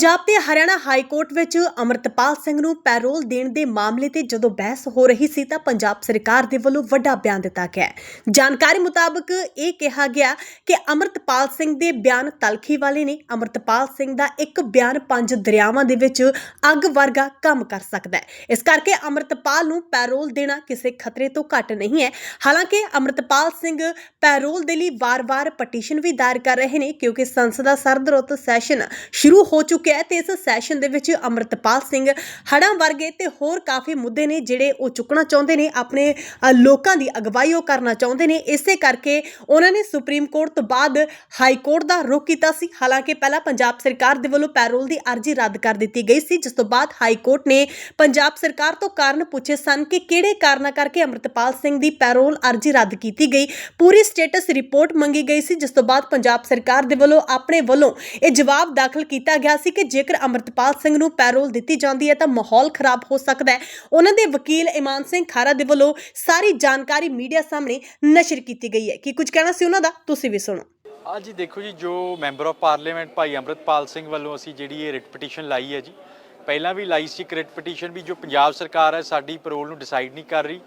ਪੰਜਾਬ ਤੇ Haryana high court ਵਿੱਚ ਅਮਰਤਪਾਲ ਸਿੰਘ ਨੂੰ ਪੈਰੋਲ ਦੇਣ ਦੇ ਮਾਮਲੇ ਤੇ ਜਦੋਂ ਬਹਿਸ ਹੋ ਰਹੀ ਸੀ ਤਾਂ ਪੰਜਾਬ ਸਰਕਾਰ ਦੇ ਵੱਲੋਂ ਵੱਡਾ ਬਿਆਨ ਦਿੱਤਾ ਗਿਆ ਜਾਣਕਾਰੀ ਮੁਤਾਬਕ ਇਹ ਕਿਹਾ ਗਿਆ ਕਿ ਅਮਰਤਪਾਲ ਸਿੰਘ ਦੇ ਬਿਆਨ ਤਲਖੀ ਵਾਲੇ ਨੇ ਅਮਰਤਪਾਲ ਸਿੰਘ ਦਾ ਇੱਕ ਬਿਆਨ ਪੰਜ ਦਰਿਆਵਾਂ ਦੇ ਵਿੱਚ ਅੱਗ ਵਰਗਾ ਕੰਮ ਕਰ ਸਕਦਾ ਹੈ। ਇਸ ਕਰਕੇ ਅਮਰਤਪਾਲ ਨੂੰ ਪੈਰੋਲ ਦੇਣਾ ਕਿਸੇ ਖਤਰੇ ਤੋਂ ਘੱਟ ਨਹੀਂ ਹੈ। ਹਾਲਾਂਕਿ ਅਮਰਤਪਾਲ ਸਿੰਘ ਪੈਰੋਲ ਦੇ ਲਈ ਵਾਰ-ਵਾਰ ਪਟੀਸ਼ਨ ਵੀ ਦਾਇਰ ਕਰ ਰਹੇ ਨੇ ਕਿਉਂਕਿ ਸੰਸਦ ਦਾ ਸਰਦਰੁੱਤ ਸੈਸ਼ਨ ਸ਼ੁਰੂ ਹੋ ਚੁੱਕਿਆ ਹੈ ਤੇ ਇਸ ਸੈਸ਼ਨ ਦੇ ਵਿੱਚ ਅਮਰਤਪਾਲ ਸਿੰਘ ਹੜ੍ਹਾਂ ਵਰਗੇ ਤੇ ਹੋਰ ਕਾਫੀ ਮੁੱਦੇ ਨੇ ਜਿਹੜੇ ਉਹ ਚੁੱਕਣਾ ਚਾਹੁੰਦੇ ਨੇ, ਆਪਣੇ ਲੋਕਾਂ ਦੀ ਅਗਵਾਈ ਉਹ ਕਰਨਾ ਚਾਹੁੰਦੇ ਨੇ। ਇਸੇ ਕਰਕੇ ਉਹਨਾਂ ਨੇ ਸੁਪਰੀਮ ਕੋਰਟ ਤੋਂ ਬਾਅਦ ਹਾਈ ਕੋਰਟ ਦਾ ਰੁਖ ਕੀਤਾ ਸੀ। ਹਾਲਾਂਕਿ ਪਹਿਲਾਂ ਪੰਜਾਬ ਸਰਕਾਰ ਦੇ ਵੱਲੋਂ ਪੈਰੋਲ ਦੀ ਅਰਜ਼ੀ ਰੱਦ ਕਰ ਦਿੱਤੀ ਗਈ ਸੀ, ਜਿਸ ਤੋਂ ਬਾਅਦ ਹਾਈ ਕੋਰਟ ਨੇ ਪੰਜਾਬ ਸਰਕਾਰ ਤੋਂ ਕਾਰਨ ਪੁੱਛੇ ਸਨ ਕਿ ਕਿਹੜੇ ਕਾਰਨਾਂ ਕਰਕੇ ਅਮਰਤਪਾਲ ਸਿੰਘ ਦੀ ਪੈਰੋਲ ਅਰਜ਼ੀ ਰੱਦ ਕੀਤੀ ਗਈ। ਪੂਰੀ ਸਟੇਟਸ ਰਿਪੋਰਟ ਮੰਗੀ ਗਈ ਸੀ, ਜਿਸ ਤੋਂ ਬਾਅਦ ਪੰਜਾਬ ਸਰਕਾਰ ਦੇ ਵੱਲੋਂ ਆਪਣੇ ਵੱਲੋਂ ਇਹ ਜਵਾਬ ਦਾਖਲ ਕੀਤਾ ਗਿਆ ਸੀ ਕਿ ਜੇਕਰ ਅਮਰਤਪਾਲ ਸਿੰਘ ਨੂੰ ਪੈਰੋਲ ਦਿੱਤੀ ਜਾਂਦੀ ਹੈ ਤਾਂ ਮਾਹੌਲ ਖਰਾਬ ਹੋ ਸਕਦਾ ਹੈ। ਉਹਨਾਂ ਦੇ ਵਕੀਲ ਇਮਾਨ ਸਿੰਘ ਖਾਰਾ ਦੇ ਵੱਲੋਂ ਸਾਰੀ ਜਾਣਕਾਰੀ ਮੀਡੀਆ ਸਾਹਮਣੇ ਨਸ਼ਰ ਕੀਤੀ ਗਈ ਹੈ। ਕੀ ਕੁਝ ਕਹਿਣਾ ਸੀ ਉਹਨਾਂ ਦਾ? ਤੁਸੀਂ ਵੀ ਸੁਣੋ। ਆ ਦੇਖੋ ਜੀ, ਜੋ ਮੈਂਬਰ ਆਫ ਪਾਰਲੀਮੈਂਟ ਭਾਈ ਅੰਮ੍ਰਿਤਪਾਲ ਸਿੰਘ ਵੱਲੋਂ ਅਸੀਂ ਜਿਹੜੀ ਇਹ ਰਿਟ ਪਟੀਸ਼ਨ ਲਾਈ ਹੈ ਜੀ, ਪਹਿਲਾਂ ਵੀ ਲਾਈ ਸੀ ਰਿਟ ਪਟੀਸ਼ਨ ਵੀ ਜੋ ਪੰਜਾਬ ਸਰਕਾਰ ਹੈ ਸਾਡੀ ਪੈਰੋਲ ਨੂੰ ਡਿਸਾਈਡ ਨਹੀਂ ਕਰ ਰਹੀ।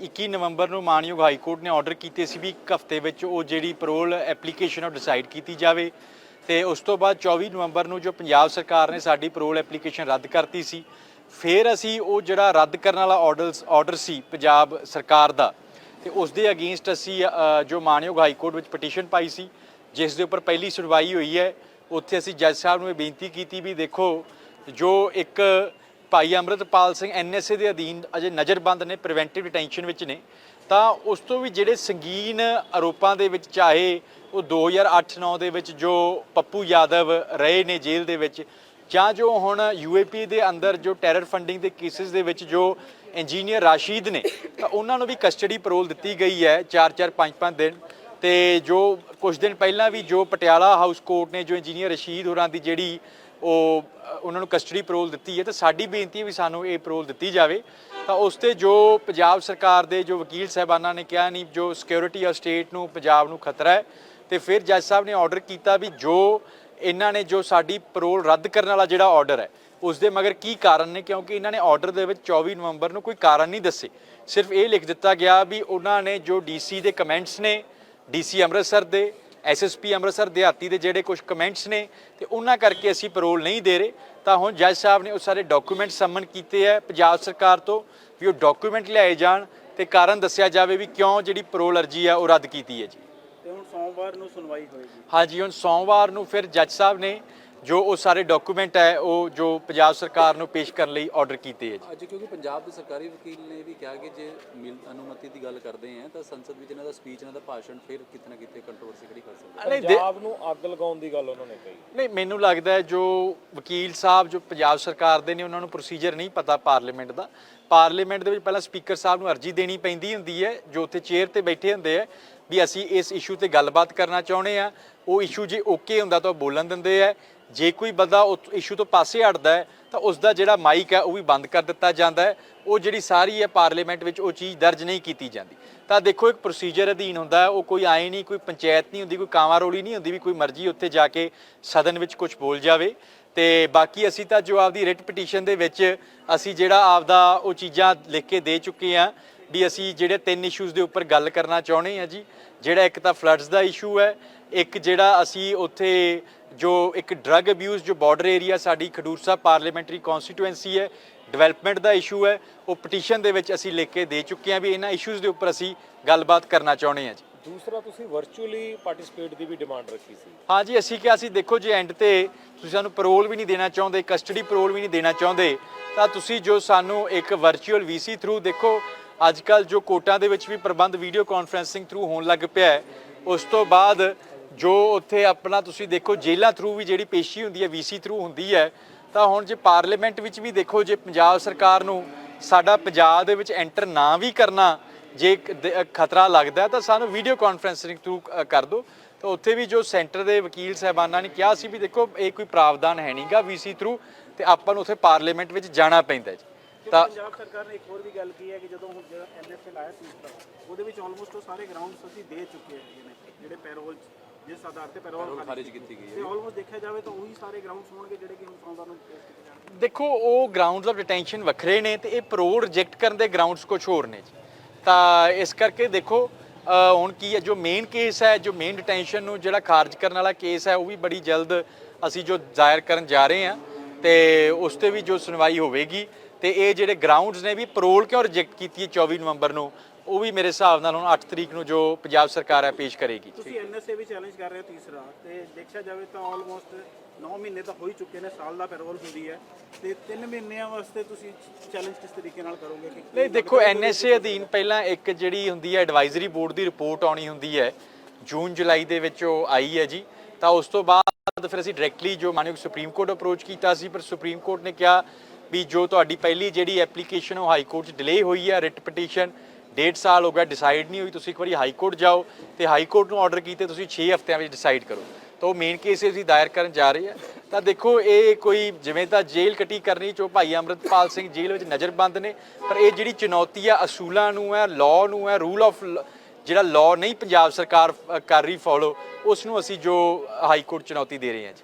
21 ਨਵੰਬਰ ਨੂੰ ਮਾਨਯੋਗ ਹਾਈ ਕੋਰਟ ਨੇ ਆਰਡਰ ਕੀਤੇ ਸੀ ਵੀ ਇੱਕ ਹਫ਼ਤੇ ਵਿੱਚ ਉਹ ਜਿਹੜੀ ਪੈਰੋਲ ਐਪਲੀਕੇਸ਼ਨ ਉਹ ਡਿਸਾਈਡ ਕੀਤੀ ਜਾਵੇ। ਤੇ ਉਸ ਤੋਂ ਬਾਅਦ 24 ਨਵੰਬਰ ਨੂੰ ਜੋ ਪੰਜਾਬ ਸਰਕਾਰ ਨੇ ਸਾਡੀ ਪੈਰੋਲ ਐਪਲੀਕੇਸ਼ਨ ਰੱਦ ਕਰਤੀ ਸੀ, ਫਿਰ ਅਸੀਂ ਉਹ ਜਿਹੜਾ ਰੱਦ ਕਰਨ ਵਾਲਾ ਆਰਡਰਸ ਆਰਡਰ ਸੀ ਪੰਜਾਬ ਸਰਕਾਰ ਦਾ, ਤੇ ਉਸ ਦੇ ਅਗੇਂਸਟ ਅਸੀਂ ਜੋ ਮਾਨਯੋਗ ਹਾਈ ਕੋਰਟ ਵਿੱਚ ਪਟੀਸ਼ਨ ਪਾਈ ਸੀ, ਜਿਸ ਦੇ ਉੱਪਰ ਪਹਿਲੀ ਸੁਣਵਾਈ ਹੋਈ ਹੈ, ਉੱਥੇ ਅਸੀਂ ਜੱਜ ਸਾਹਿਬ ਨੂੰ ਇਹ ਬੇਨਤੀ ਕੀਤੀ ਵੀ ਦੇਖੋ, ਜੋ ਇੱਕ ਭਾਈ ਅੰਮ੍ਰਿਤਪਾਲ ਸਿੰਘ ਐਨਐਸਏ ਦੇ ਅਧੀਨ ਅਜੇ ਨਜ਼ਰਬੰਦ ਨੇ ਪ੍ਰੀਵੈਂਟਿਵ ਡਿਟੈਂਸ਼ਨ ਵਿੱਚ ਨੇ ਤਾਂ ਉਸ ਤੋਂ ਵੀ ਜਿਹੜੇ ਸੰਗੀਨ ਆਰੋਪਾਂ ਦੇ ਵਿੱਚ ਚਾਹੇ ਉਹ 2008-9 ਦੇ ਵਿੱਚ ਜੋ ਪੱਪੂ ਯਾਦਵ ਰਹੇ ਨੇ ਜੇਲ੍ਹ ਦੇ ਵਿੱਚ, ਜਾਂ ਜੋ ਹੁਣ ਯੂਏਪੀ ਦੇ ਅੰਦਰ ਜੋ ਟੈਰਰ ਫੰਡਿੰਗ ਦੇ ਕੇਸਿਸ ਦੇ ਵਿੱਚ ਜੋ ਇੰਜੀਨੀਅਰ ਰਾਸ਼ੀਦ ਨੇ, ਤਾਂ ਉਹਨਾਂ ਨੂੰ ਵੀ ਕਸਟਡੀ ਪੈਰੋਲ ਦਿੱਤੀ ਗਈ ਹੈ 4-4 5-5 ਦਿਨ। ਤੇ ਜੋ ਕੁਝ ਦਿਨ ਪਹਿਲਾਂ ਵੀ ਜੋ ਪਟਿਆਲਾ ਹਾਊਸ ਕੋਰਟ ਨੇ ਜੋ ਇੰਜੀਨੀਅਰ ਰਸ਼ੀਦ ਹੋਰਾਂ ਦੀ ਜਿਹੜੀ ਉਹ, ਉਹਨਾਂ ਨੂੰ ਕਸਟਡੀ ਪੈਰੋਲ ਦਿੱਤੀ ਹੈ, ਤੇ ਸਾਡੀ ਬੇਨਤੀ ਹੈ ਵੀ ਸਾਨੂੰ ਇਹ ਪੈਰੋਲ ਦਿੱਤੀ ਜਾਵੇ। ਤਾਂ ਉਸ ਤੇ ਜੋ ਪੰਜਾਬ ਸਰਕਾਰ ਦੇ ਜੋ ਵਕੀਲ ਸਾਹਿਬਾਨਾਂ ਨੇ ਕਿਹਾ ਨਹੀਂ, ਜੋ ਸਿਕਿਉਰਿਟੀ ਆ ਸਟੇਟ ਨੂੰ, ਪੰਜਾਬ ਨੂੰ ਖਤਰਾ ਹੈ, ਤੇ ਫਿਰ ਜੱਜ ਸਾਹਿਬ ਨੇ ਆਰਡਰ ਕੀਤਾ ਵੀ ਜੋ ਇਹਨਾਂ ਨੇ ਜੋ ਸਾਡੀ ਪੈਰੋਲ ਰੱਦ ਕਰਨ ਵਾਲਾ ਜਿਹੜਾ ਆਰਡਰ ਹੈ, ਉਸ ਦੇ ਮਗਰ ਕੀ ਕਾਰਨ ਨੇ? ਕਿਉਂਕਿ ਇਹਨਾਂ ਨੇ ਆਰਡਰ ਦੇ ਵਿੱਚ 24 ਨਵੰਬਰ ਨੂੰ ਕੋਈ ਕਾਰਨ ਨਹੀਂ ਦੱਸੇ। ਸਿਰਫ ਇਹ ਲਿਖ ਦਿੱਤਾ ਗਿਆ ਵੀ ਉਹਨਾਂ ਨੇ ਜੋ ਡੀਸੀ ਦੇ ਕਮੈਂਟਸ ਨੇ ਡੀਸੀ ਅੰਮ੍ਰਿਤਸਰ ਦੇ ਐਸਐਸਪੀ ਅੰਮ੍ਰਿਤਸਰ ਦਿਹਾਤੀ ਦੇ ਜਿਹੜੇ ਕੁਝ ਕਮੈਂਟਸ ਨੇ ਤੇ ਉਹਨਾਂ ਕਰਕੇ ਅਸੀਂ ਪੈਰੋਲ ਨਹੀਂ ਦੇ ਰਹੇ ਤਾਂ ਹੁਣ ਜੱਜ ਸਾਹਿਬ ਨੇ ਉਹ ਸਾਰੇ ਡਾਕੂਮੈਂਟ ਸਮਨ ਕੀਤੇ ਹੈ ਪੰਜਾਬ ਸਰਕਾਰ ਤੋਂ ਵੀ ਉਹ ਡਾਕੂਮੈਂਟ ਲਿਆਏ ਜਾਣ ਤੇ ਕਾਰਨ ਦੱਸਿਆ ਜਾਵੇ ਵੀ ਕਿਉਂ ਜਿਹੜੀ ਪੈਰੋਲ ਅਰਜੀ ਹੈ ਉਹ ਰੱਦ ਕੀਤੀ ਹੈ ਜੀ। ਤੇ ਹੁਣ ਸੋਮਵਾਰ ਨੂੰ ਸੁਣਵਾਈ ਹੋਏਗੀ। ਹਾਂਜੀ ਹੁਣ ਸੋਮਵਾਰ ਨੂੰ ਫਿਰ ਜੱਜ ਸਾਹਿਬ ਨੇ ਜੋ ਉਹ ਸਾਰੇ ਡਾਕੂਮੈਂਟ ਹੈ ਉਹ ਜੋ ਪੰਜਾਬ ਸਰਕਾਰ ਨੂੰ ਪੇਸ਼ ਕਰਨ ਲਈ ਆਰਡਰ ਕੀਤੇ ਹੈ ਜੀ। ਅੱਜ ਕਿਉਂਕਿ ਪੰਜਾਬ ਦੇ ਸਰਕਾਰੀ ਵਕੀਲ ਨੇ ਵੀ ਕਿਹਾ ਕਿ ਜੇ ਮਿਲ ਅਨੁਮਤੀ ਦੀ ਗੱਲ ਕਰਦੇ ਆ ਤਾਂ ਸੰਸਦ ਵਿੱਚ ਇਹਨਾਂ ਦਾ ਸਪੀਚ ਇਹਨਾਂ ਦਾ ਭਾਸ਼ਣ ਫਿਰ ਕਿਤੇ ਨਾ ਕਿਤੇ ਕੰਟਰੋਵਰਸੀ ਖੜੀ ਕਰ ਸਕਦਾ। ਨਹੀਂ ਦੇ- ਪੰਜਾਬ ਨੂੰ ਅੱਗ ਲਗਾਉਣ ਦੀ ਗੱਲ ਉਹਨਾਂ ਨੇ ਕਹੀ। ਨਹੀਂ ਮੈਨੂੰ ਲੱਗਦਾ ਹੈ ਜੋ ਵਕੀਲ ਸਾਹਿਬ ਜੋ ਪੰਜਾਬ ਸਰਕਾਰ ਦੇ ਨੇ ਉਹਨਾਂ ਨੂੰ ਪ੍ਰੋਸੀਜਰ ਨਹੀਂ ਪਤਾ ਪਾਰਲੀਮੈਂਟ ਦਾ। ਪਾਰਲੀਮੈਂਟ ਦੇ ਵਿੱਚ ਪਹਿਲਾਂ ਸਪੀਕਰ ਸਾਹਿਬ ਨੂੰ ਅਰਜੀ ਦੇਣੀ ਪੈਂਦੀ ਹੁੰਦੀ ਹੈ ਜੋ ਉੱਥੇ ਚੇਅਰ ਤੇ ਬੈਠੇ ਹੁੰਦੇ ਆ ਵੀ ਅਸੀਂ ਇਸ ਇਸ਼ੂ ਤੇ ਗੱਲਬਾਤ ਕਰਨਾ ਚਾਹੁੰਦੇ ਆ ਉਹ ਇਸ਼ੂ ਜੇ ਓਕੇ ਹੁੰਦਾ ਤਾਂ ਉਹ ਬੋਲਣ ਦਿੰਦੇ ਆ। ਜੇ ਕੋਈ ਬੰਦਾ ਉਸ ਇਸ਼ੂ ਤੋਂ ਪਾਸੇ ਹਟਦਾ ਹੈ, ਤਾਂ ਉਸ ਦਾ ਜਿਹੜਾ ਮਾਈਕ ਹੈ ਉਹ ਵੀ ਬੰਦ ਕਰ ਦਿੱਤਾ ਜਾਂਦਾ ਹੈ। ਉਹ ਜਿਹੜੀ ਸਾਰੀ ਹੈ ਪਾਰਲੀਮੈਂਟ ਵਿੱਚ ਉਹ ਚੀਜ਼ ਦਰਜ ਨਹੀਂ ਕੀਤੀ ਜਾਂਦੀ। ਤਾਂ ਦੇਖੋ ਇੱਕ ਪ੍ਰੋਸੀਜਰ ਅਧੀਨ ਹੁੰਦਾ ਹੈ, ਉਹ ਕੋਈ ਆਏ ਨਹੀਂ, ਕੋਈ ਪੰਚਾਇਤ ਨਹੀਂ ਹੁੰਦੀ, ਕੋਈ ਕਾਂਵਾਂ ਰੋਲੀ ਨਹੀਂ ਹੁੰਦੀ ਵੀ ਕੋਈ ਮਰਜ਼ੀ ਉੱਥੇ ਜਾ ਕੇ ਸਦਨ ਵਿੱਚ ਕੁਝ ਬੋਲ ਜਾਵੇ। ਤੇ ਬਾਕੀ ਅਸੀਂ ਤਾਂ ਜੋ ਆਪਦੀ ਰਿਟ ਪਟੀਸ਼ਨ ਦੇ ਵਿੱਚ ਅਸੀਂ ਜਿਹੜਾ ਆਪਦਾ ਉਹ ਚੀਜ਼ਾਂ ਲਿਖ ਕੇ ਦੇ ਚੁੱਕੇ ਆ ਵੀ ਅਸੀਂ ਜਿਹੜੇ ਤਿੰਨ ਇਸ਼ੂਜ਼ ਦੇ ਉੱਪਰ ਗੱਲ ਕਰਨਾ ਚਾਹੁੰਦੇ ਆ ਜੀ ਜਿਹੜਾ ਇੱਕ ਤਾਂ ਫਲੱਡਸ ਦਾ ਇਸ਼ੂ ਹੈ ਇੱਕ ਜਿਹੜਾ ਅਸੀਂ ਉੱਥੇ ਜੋ ਇੱਕ ਡਰੱਗ ਅਬਿਊਜ਼ ਜੋ ਬਾਰਡਰ ਏਰੀਆ ਸਾਡੀ ਖਡੂਰ ਸਾਹਿਬ ਪਾਰਲੀਮੈਂਟਰੀ ਕਨਸਟੀਟੂਐਂਸੀ ਹੈ ਡਿਵੈਲਪਮੈਂਟ ਦਾ ਇਸ਼ੂ ਹੈ ਉਹ ਪਟੀਸ਼ਨ ਦੇ ਵਿੱਚ ਅਸੀਂ ਲਿਖ ਕੇ ਦੇ ਚੁੱਕੇ ਆ ਵੀ ਇਹਨਾਂ ਇਸ਼ੂਜ਼ ਦੇ ਉੱਪਰ ਅਸੀਂ ਗੱਲਬਾਤ ਕਰਨਾ ਚਾਹੁੰਦੇ ਆ ਜੀ। ਦੂਸਰਾ ਤੁਸੀਂ ਵਰਚੁਅਲੀ ਪਾਰਟਿਸਿਪੇਟ ਦੀ ਵੀ ਡਿਮਾਂਡ ਰੱਖੀ ਸੀ। ਹਾਂਜੀ ਅਸੀਂ ਕਿਹਾ ਸੀ ਦੇਖੋ ਜੇ ਐਂਡ ਤੇ ਤੁਸੀਂ ਸਾਨੂੰ ਪੈਰੋਲ ਵੀ ਨਹੀਂ ਦੇਣਾ ਚਾਹੁੰਦੇ ਕਸਟਡੀ ਪੈਰੋਲ ਵੀ ਨਹੀਂ ਦੇਣਾ ਚਾਹੁੰਦੇ ਤਾਂ ਤੁਸੀਂ ਜੋ ਸਾਨੂੰ ਇੱਕ ਵਰਚੁਅਲ ਵੀਸੀ ਥਰੂ ਦੇਖੋ ਅੱਜ ਕੱਲ ਜੋ ਕੋਰਟਾਂ ਦੇ ਵਿੱਚ ਵੀ ਪ੍ਰਬੰਧ ਵੀਡੀਓ ਕਾਨਫਰੈਂਸਿੰਗ ਥਰੂ ਹੋਣ ਲੱਗ ਪਿਆ ਹੈ, ਉਸ ਤੋਂ ਬਾਅਦ ਜੋ ਉੱਥੇ ਆਪਣਾ ਤੁਸੀਂ ਦੇਖੋ ਜੇਲ੍ਹਾਂ ਥਰੂ ਵੀ ਜਿਹੜੀ ਪੇਸ਼ੀ ਹੁੰਦੀ ਹੈ ਵੀਸੀ ਥਰੂ ਹੁੰਦੀ ਹੈ, ਤਾਂ ਹੁਣ ਜੇ ਪਾਰਲੀਮੈਂਟ ਵਿੱਚ ਵੀ ਦੇਖੋ, ਜੇ ਪੰਜਾਬ ਸਰਕਾਰ ਨੂੰ ਸਾਡਾ ਪੰਜਾਬ ਦੇ ਵਿੱਚ ਐਂਟਰ ਨਾ ਵੀ ਕਰਨਾ, ਜੇ ਖਤਰਾ ਲੱਗਦਾ ਤਾਂ ਸਾਨੂੰ ਵੀਡੀਓ ਕਾਨਫਰੈਂਸਿੰਗ ਥਰੂ ਕਰ ਦਿਓ। ਤਾਂ ਉੱਥੇ ਵੀ ਜੋ ਸੈਂਟਰ ਦੇ ਵਕੀਲ ਸਾਹਿਬਾਨਾਂ ਨੇ ਕਿਹਾ ਸੀ ਵੀ ਦੇਖੋ, ਇਹ ਕੋਈ ਪ੍ਰਾਵਧਾਨ ਹੈ ਨਹੀਂਗਾ ਵੀਸੀ ਥਰੂ ਤੇ ਆਪਾਂ ਨੂੰ ਉੱਥੇ ਪਾਰਲੀਮੈਂਟ ਵਿੱਚ ਜਾਣਾ ਪੈਂਦਾ ਜੀ। ਤਾਂ ਪੰਜਾਬ ਸਰਕਾਰ ਨੇ ਇੱਕ ਹੋਰ ਵੀ ਗੱਲ ਕੀ ਹੈ ਕਿ ਜਦੋਂ ਹੁਣ ਜਿਹੜਾ ਐਨਐਫਐਲ ਆਇਆ ਸੀ ਉਸ ਦਾ ਉਹਦੇ ਵਿੱਚ ਆਲਮੋਸਟ ਉਹ ਸਾਰੇ ਗਰਾਊਂਡਸ ਅਸੀਂ ਦੇ ਚੁੱਕੇ ਹੈਗੇ ਨੇ ਜਿਹੜੇ ਪੈਰੋਲ ਜਿਸ ਆਧਾਰ ਤੇ ਪੈਰੋਲ ਪੈਰੋਲ ਖਾਰਿਜ ਕੀਤੀ ਗਈ ਤੇ ਹੈ ਆਲਮੋਸਟ ਦੇਖਿਆ ਜਾਵੇ ਤਾਂ ਉਹੀ ਸਾਰੇ ਗਰਾਊਂਡਸ ਹੋਣਗੇ ਜਿਹੜੇ ਕਿ ਹੁਣ ਸੋਮਵਾਰ ਨੂੰ ਪੇਸ਼ ਕੀਤੇ ਜਾਣਗੇ। ਦੇਖੋ ਉਹ ਗਰਾਊਂਡਸ ਆਫ ਡਿਟੈਂਸ਼ਨ ਵੱਖਰੇ ਨੇ ਤੇ ਇਹ ਪਰੋਲ ਰਿਜੈਕਟ ਕਰਨ ਦੇ ਗਰਾਊਂਡਸ ਕੁਝ ਹੋਰ ਨੇ ਤਾਂ ਇਸ ਕਰਕੇ ਦੇਖੋ ਹੁਣ ਕੀ ਹੈ ਜੋ ਮੇਨ ਕੇਸ ਹੈ ਜੋ ਮੇਨ ਡਿਟੈਂਸ਼ਨ ਨੂੰ ਜਿਹੜਾ ਖਾਰਜ ਕਰਨ ਵਾਲਾ ਕੇਸ ਹੈ ਉਹ ਵੀ ਬੜੀ ਜਲਦ ਅਸੀਂ ਜੋ ਜ਼ਾਇਰ ਕਰਨ ਜਾ ਰਹੇ ਹਾਂ ਤੇ ਉਸ ਤੇ ਵੀ ਜੋ ਸੁਣਵਾਈ ਹੋਵੇਗੀ। ਤੇ ਇਹ ਜਿਹੜੇ ਗਰਾਊਂਡਸ ਨੇ ਵੀ ਪਰੋਲ ਕਿਉਂ ਰਿਜੈਕਟ ਕੀਤੀ ਹੈ 24 ਨਵੰਬਰ ਨੂੰ? ਉਹ ਵੀ ਮੇਰੇ ਹਿਸਾਬ ਨਾਲ ਹੁਣ 8 ਤਰੀਕ ਨੂੰ ਜੋ ਪੰਜਾਬ ਸਰਕਾਰ ਹੈ ਪੇਸ਼ ਕਰੇਗੀ। ਤੁਸੀਂ ਐਨਐਸਏ ਵੀ ਚੈਲੰਜ ਕਰ ਰਹੇ ਹੋ ਤੀਸਰਾ ਤੇ ਦੇਖਿਆ ਜਾਵੇ ਤਾਂ ਆਲਮੋਸਟ 9 ਮਹੀਨੇ ਤਾਂ ਹੋ ਹੀ ਚੁੱਕੇ ਨੇ ਸਾਲ ਦਾ ਪੈਰੋਲ ਹੁੰਦੀ ਹੈ ਤੇ 3 ਮਹੀਨਿਆਂ ਵਾਸਤੇ ਤੁਸੀਂ ਚੈਲੰਜ ਕਿਸ ਤਰੀਕੇ ਨਾਲ ਕਰੋਗੇ ਕਿ ਨਹੀਂ ਦੇਖੋ ਐਨਐਸਏ ਅਧੀਨ ਪਹਿਲਾਂ ਇੱਕ ਜਿਹੜੀ ਹੁੰਦੀ ਹੈ ਐਡਵਾਈਜ਼ਰੀ ਬੋਰਡ ਦੀ ਰਿਪੋਰਟ ਆਉਣੀ ਹੁੰਦੀ ਹੈ ਜੂਨ ਜੁਲਾਈ ਦੇ ਵਿੱਚ ਉਹ ਆਈ ਹੈ ਜੀ। ਤਾਂ ਉਸ ਤੋਂ ਬਾਅਦ ਫਿਰ ਅਸੀਂ ਡਾਇਰੈਕਟਲੀ ਜੋ ਮਾਨਯੋਗ ਸੁਪਰੀਮ ਕੋਰਟ ਅਪਰੋਚ ਕੀਤਾ ਸੀ ਪਰ ਸੁਪਰੀਮ ਕੋਰਟ ਨੇ ਕਿਹਾ ਵੀ ਜੋ ਤੁਹਾਡੀ ਪਹਿਲੀ ਜਿਹੜੀ ਐਪਲੀਕੇਸ਼ਨ ਉਹ ਹਾਈ ਕੋਰਟ 'ਚ ਡਿਲੇ ਹੋਈ ਹੈ ਰਿਟ ਪਟੀਸ਼ਨ ਡੇਢ ਸਾਲ ਹੋ ਗਿਆ ਡਿਸਾਈਡ ਨਹੀਂ ਹੋਈ, ਤੁਸੀਂ ਇੱਕ ਵਾਰੀ ਹਾਈ ਕੋਰਟ ਜਾਓ ਤੇ ਹਾਈ ਕੋਰਟ ਨੂੰ ਆਰਡਰ ਕੀਤੇ, ਤੁਸੀਂ 6 ਹਫ਼ਤਿਆਂ ਵਿੱਚ ਡਿਸਾਈਡ ਕਰੋ। ਤਾਂ ਉਹ ਮੇਨ ਕੇਸ ਅਸੀਂ ਦਾਇਰ ਕਰਨ ਜਾ ਰਹੇ ਹਾਂ ਤਾਂ ਦੇਖੋ, ਇਹ ਕੋਈ ਜਿਵੇਂ ਤਾਂ ਜੇਲ੍ਹ ਕੱਟੀ ਕਰਨੀ ਚੋ ਭਾਈ ਅਮਰਤਪਾਲ ਸਿੰਘ ਜੇਲ੍ਹ ਵਿੱਚ ਨਜ਼ਰਬੰਦ ਨੇ, ਪਰ ਇਹ ਜਿਹੜੀ ਚੁਣੌਤੀ ਆ, ਅਸੂਲਾਂ ਨੂੰ ਹੈ ਲਾਅ ਨੂੰ ਹੈ ਰੂਲ ਆਫ ਜਿਹੜਾ ਲਾਅ ਨਹੀਂ ਪੰਜਾਬ ਸਰਕਾਰ ਕਰ ਰਹੀ ਫੋਲੋ ਉਸ ਨੂੰ ਅਸੀਂ ਜੋ ਹਾਈ ਕੋਰਟ ਚੁਣੌਤੀ ਦੇ ਰਹੇ ਹਾਂ ਜੀ।